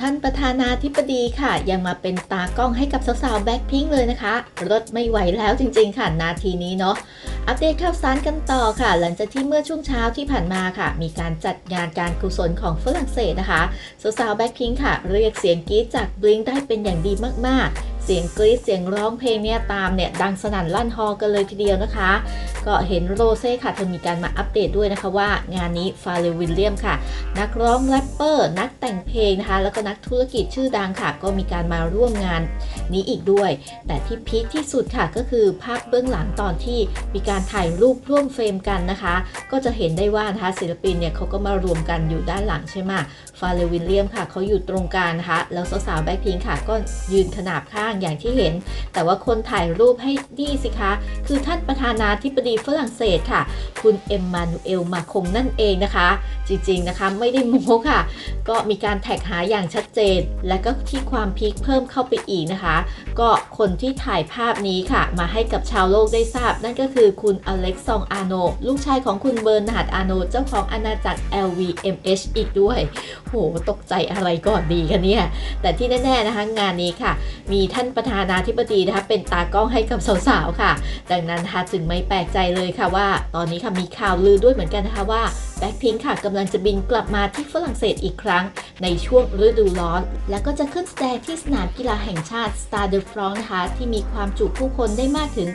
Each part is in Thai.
ท่านประธานาธิบดีค่ะ ยังมาเป็นตากล้องให้กับสาวๆแบ็คพิงเลยนะคะรถไม่ไหวแล้วจริงๆค่ะ นาทีนี้เนาะอัปเดตข่าวสารกันต่อค่ะ หลังจากที่เมื่อช่วงเช้าที่ผ่านมาค่ะ มีการจัดงานการกุศลของฝรั่งเศสนะคะสาวๆแบ็คพิงค่ะ เรียกเสียงกรี๊ดจากบลิงได้เป็นอย่างดีมากๆ เสียงกรี๊ดเสียงร้องเพลงเนี่ยตามเนี่ยดังสนั่นลั่นฮอลกันเลยทีเดียวนะคะ ก็เห็นโรเซ่ค่ะเธอมีการมาอัปเดตด้วยนะคะว่างานนี้ฟาเรลวิลเลียมค่ะ นักร้องแรปเปอร์ นักแต่งเพลงนะคะ แล้วก็นักธุรกิจชื่อดังค่ะ ก็มีการมาร่วมงานนี้อีกด้วย แต่ที่พีคที่สุดค่ะก็คือภาพเบื้องหลังตอนที่มีการถ่ายรูปร่วมเฟรมกันนะคะ ก็จะเห็นได้ว่านะคะศิลปินเนี่ยเขาก็มารวมกันอยู่ด้านหลังใช่ไหมฟาเรลวิลเลียมค่ะเขาอยู่ตรงกลางนะคะแล้วสาวๆแบ็คพิงค่ะก็ยืนขนาบข้างอย่างที่เห็น แต่ว่าคนถ่ายรูปให้นี่สิคะ คือท่านประธานาธิบดีฝรั่งเศสค่ะ คุณเอ็มมานูเอลมาคงนั่นเองนะคะ จริงๆนะคะไม่ได้โม้ค่ะ ก็มีการแท็กหาอย่างชัดเจน และก็ที่ความพีคเพิ่มเข้าไปอีกนะคะ ก็คนที่ถ่ายภาพนี้ค่ะ มาให้กับชาวโลกได้ทราบ นั่นก็คือคุณอเล็กซองอาโนลูกชายของคุณเบอร์นาร์ดอาโนเจ้าของอาณาจักร LVMH อีกด้วย โห ตกใจอะไรก่อนดีคะเนี่ย แต่ที่แน่ๆนะคะงานนี้ค่ะ มีท่านประธานาธิบดีนะคะเป็นตากล้องให้กับสาวๆค่ะ ดังนั้นนะคะจึงไม่แปลกใจเลยค่ะว่า ตอนนี้ค่ะมีข่าวลือด้วยเหมือนกันนะคะว่า แบ็คพิงค่ะกำลังจะบินกลับมาที่ฝรั่งเศสอีกครั้ง ในช่วงฤดูร้อน แล้วก็จะขึ้นแสดงที่สนามกีฬาแห่งชาติ Stade de France นะคะ ที่มีความจุผู้คนได้มากถึง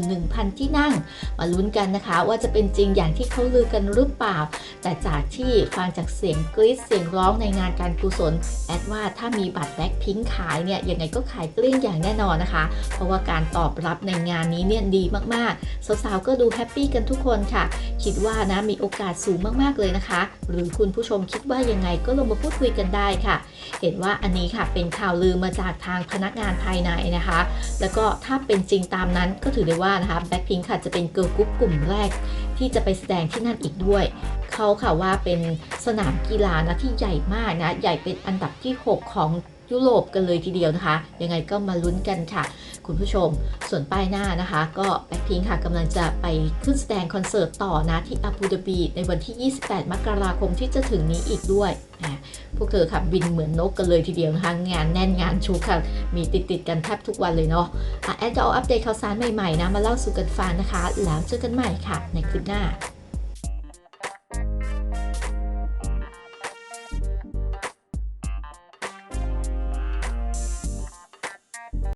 81,000 ที่นั่ง มาลุ้นกันนะคะว่าจะเป็นจริงอย่างที่เขาลือกันหรือเปล่า แต่จากที่ฟังจากเสียงกรี๊ดเสียงร้องในงานการกุศล แอดว่าถ้ามีบัตรแบ็คพิงขายเนี่ยยังไงก็ขายเกลี้ยงอย่างแน่นอนนะคะ เพราะว่าการตอบรับในงานนี้เนี่ยดีมากๆสาวๆก็ดูแฮปปี้กันทุกคนค่ะ คิดว่านะมีโอกาสสูงมากๆเลยนะคะ หรือคุณผู้ชมคิดว่ายังไงก็ลงมาพูดคุยกันได้ค่ะ เห็นว่าอันนี้ค่ะเป็นข่าวลือมาจากทางพนักงานภายในนะคะ แล้วก็ถ้าเป็นจริงตามนั้นก็ถือได้ว่านะคะแบ็คพิงค่ะจะเป็นเกิร์ลกรุ๊ปกลุ่มแรก ที่จะไปแสดงที่นั่นอีกด้วยเขาค่ะว่าเป็นสนามกีฬานะที่ใหญ่มากนะใหญ่เป็นอันดับที่ 6 ของ ยุโรปกันเลยทีเดียวนะคะ ยังไงก็มาลุ้นกันค่ะ คุณผู้ชม ส่วนป้ายหน้านะคะ ก็แบ็คพิงค่ะกำลังจะไปขึ้นแสดงคอนเสิร์ตต่อนะที่อาบูดาบี ในวันที่ 28 มกราคมที่จะถึงนี้อีกด้วย พวกเธอค่ะบินเหมือนนกกันเลยทีเดียวนะคะ งานแน่นงานชุกค่ะ มีติดติดๆกันแทบทุกวันเลยเนาะอะแอดจะเอาอัปเดตข่าวสารใหม่ๆนะมาเล่าสู่กันฟังนะคะ แล้วเจอกันใหม่ค่ะ ในคลิปหน้า